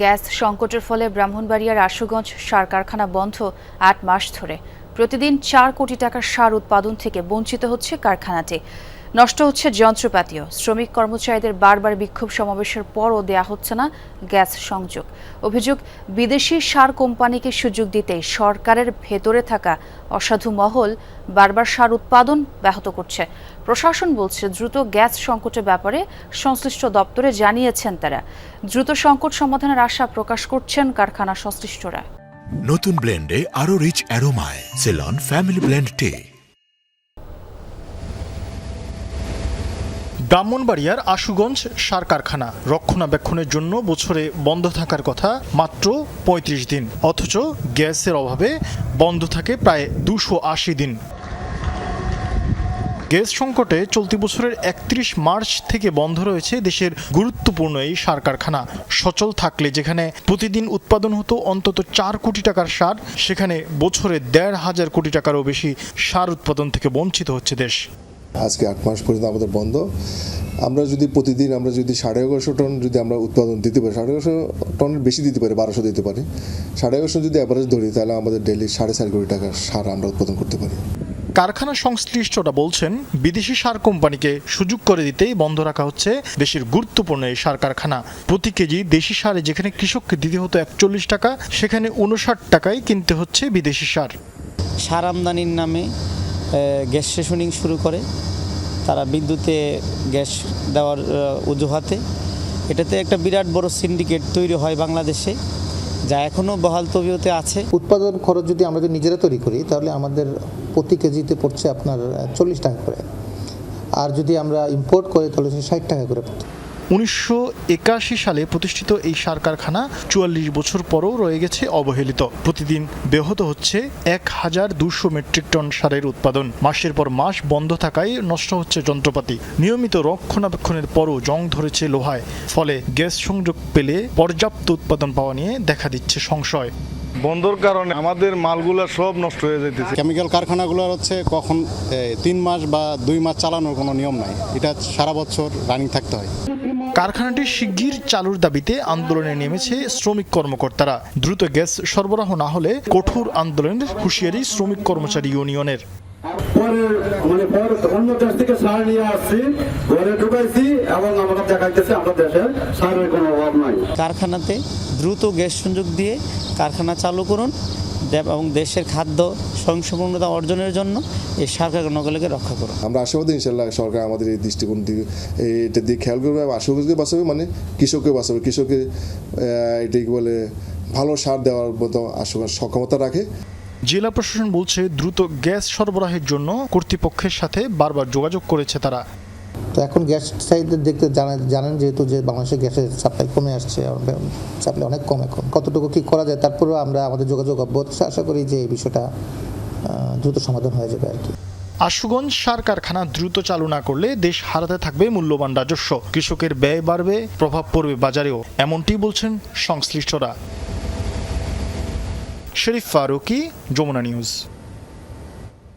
Gas সংকটের ফলে ব্রাহ্মণবাড়িয়ার আশুগঞ্জ সার কারখানা বন্ধ আট মাস ধরে। প্রতিদিন চার কোটি টাকার সার উৎপাদন থেকে বঞ্চিত হচ্ছে কারখানাটি। নষ্ট হচ্ছে যন্ত্রপাতিও। শ্রমিক কর্মচারীদের বারবার বিক্ষোভ সমাবেশের পরও দেয়া হচ্ছে না গ্যাস সংযোগ। অভিযোগ, বিদেশি সার কোম্পানিকে সুযোগ দিতে সরকারের ভেতরে থাকা অসাধু মহল বারবার সার উৎপাদন ব্যাহত করছে। প্রশাসন বলছে, দ্রুত গ্যাস সংকটের ব্যাপারে সংশ্লিষ্ট দপ্তরে জানিয়েছেন তারা। দ্রুত সংকট সমাধানের আশা প্রকাশ করছেন কারখানা সংশ্লিষ্টরা। নতুন ব্লেন্ডে আরও রিচ অ্যারোমায় সেলন ফ্যামিলি ব্লেন্ড টে ব্রাহ্মণবাড়িয়ার আশুগঞ্জ সার কারখানা। রক্ষণাবেক্ষণের জন্য বছরে বন্ধ থাকার কথা মাত্র ৩৫ দিন। অথচ গ্যাসের অভাবে বন্ধ থাকে প্রায় দুশো দিন। গ্যাস সংকটে চলতি বছরের একত্রিশ মার্চ থেকে বন্ধ রয়েছে দেশের গুরুত্বপূর্ণ এই সার কারখানা। সচল থাকলে যেখানে প্রতিদিন উৎপাদন হতো অন্তত চার কোটি টাকার সার, সেখানে বছরে দেড় হাজার কোটি টাকারও বেশি সার উৎপাদন থেকে বঞ্চিত হচ্ছে দেশ। আজকে আট মাস পর্যন্ত আমাদের বন্ধ। আমরা যদি প্রতিদিন আমরা যদি সাড়ে এগারোশো টন যদি আমরা উৎপাদন দিতে পারি, সাড়ে এগারোশো টনের বেশি দিতে পারি, বারোশো দিতে পারি। সাড়ে এগারোশো যদি অ্যাভারেজ ধরি, তাহলে আমাদের ডেলি সাড়ে চার কোটি টাকার সার আমরা উৎপাদন করতে পারি। কারখানা সংশ্লিষ্টরা বলছেন, বিদেশি সার কোম্পানিকে সুযোগ করে দিতেই বন্ধ রাখা হচ্ছে দেশের গুরুত্বপূর্ণ এই সার কারখানা। প্রতি কেজি দেশি সারে যেখানে কৃষককে দিতে হতো একচল্লিশ টাকা, সেখানে উনষাট টাকায় কিনতে হচ্ছে বিদেশি সার। সার আমদানির নামে গ্যাস স্টেশনিং শুরু করে। তারা বিদ্যুতে গ্যাস দেওয়ার অজুহাতে। এটাতে একটা বিরাট বড় সিন্ডিকেট তৈরি হয় বাংলাদেশে। যা এখনও বহাল তবিয়তে আছে। উৎপাদন খরচ যদি আমরা যদি নিজেরা তৈরি করি, তাহলে আমাদের প্রতি কেজিতে পড়ছে আপনার চল্লিশ টাকা করে। আর যদি আমরা ইম্পোর্ট করি, তাহলে ষাট টাকা করে পড়ছে। উনিশশো একাশি সালে প্রতিষ্ঠিত এই সার কারখানা চুয়াল্লিশ বছর পরও রয়ে গেছে অবহেলিত। প্রতিদিন ব্যাহত হচ্ছে এক হাজার দুশো মেট্রিক টন সারের উৎপাদন। মাসের পর মাস বন্ধ থাকায় নষ্ট হচ্ছে যন্ত্রপাতি। নিয়মিত রক্ষণাবেক্ষণের পরও জং ধরেছে লোহায়। ফলে গ্যাস সংযোগ পেলে পর্যাপ্ত উৎপাদন পাওয়া নিয়ে দেখা দিচ্ছে সংশয়। বন্ধর কারণে আমাদের মালগুলা সব নষ্ট হয়ে যাইতেছে। কেমিক্যাল কারখানাগুলো হচ্ছে কখন তিন মাস বা দুই মাস চালানোর কোনো নিয়ম নাই। এটা সারা বছর রানিং থাকতে হয়। কারখানাটি শিগগির চালুর দাবিতে আন্দোলনে নেমেছে শ্রমিক কর্মকর্তারা। দ্রুত গ্যাস সরবরাহ না হলে কঠোর আন্দোলনের হুঁশিয়ারি শ্রমিক কর্মচারী ইউনিয়নের। পরে মানে পর অন্য দেশ থেকে সার নিয়ে আসছি ঘরে ঢুকাইছি এবং আমরা দেখাইতেছি আমরা দেশে সারের কোনো কারখানাতে দ্রুত গ্যাস সংযোগ দিয়ে কারখানা চালু করুন এবং দেশের খাদ্য স্বয়ংসম্পূর্ণতা অর্জনের জন্য এই সার কারখানাগুলোকে রক্ষা করুন। আমরা আশাবাদী ইনশাল্লাহ সরকার আমাদের এই দৃষ্টিকোণ দিয়ে এটা দিয়ে খেয়াল করবে এবং আশুগঞ্জকে বাঁচাবে মানে কৃষককে বাঁচাবে। কৃষকের আহ, এটাই কি বলে ভালো সার দেওয়ার মতো আশুগঞ্জ সক্ষমতা রাখে। জেলা প্রশাসন বলছে দ্রুত গ্যাস সরবরাহের জন্য কর্তৃপক্ষের সাথে বারবার যোগাযোগ করেছে তারা। তো এখন গ্যাস চাহিদা দেখতে জানা- জানেন যেহেতু যে বাংলাদেশে গ্যাসের সাপ্লাই কমে আসছে সাপ্লাই অনেক কম এখন। কতটুকু কি করা যায় তারপরেও আমরা আমাদের যোগাযোগ অব্যাহত আশা করি যে এই বিষয়টা দ্রুত সমাধান হয়ে যাবে আর কি। আশুগঞ্জ সার কারখানা দ্রুত চালু না করলে দেশ হারাতে থাকবে মূল্যবান রাজস্ব। কৃষকের ব্যয় বাড়বে, প্রভাব পড়বে বাজারেও। এমনটি বলছেন সংশ্লিষ্টরা। শরীফ ফারুকি, যমুনা নিউজ।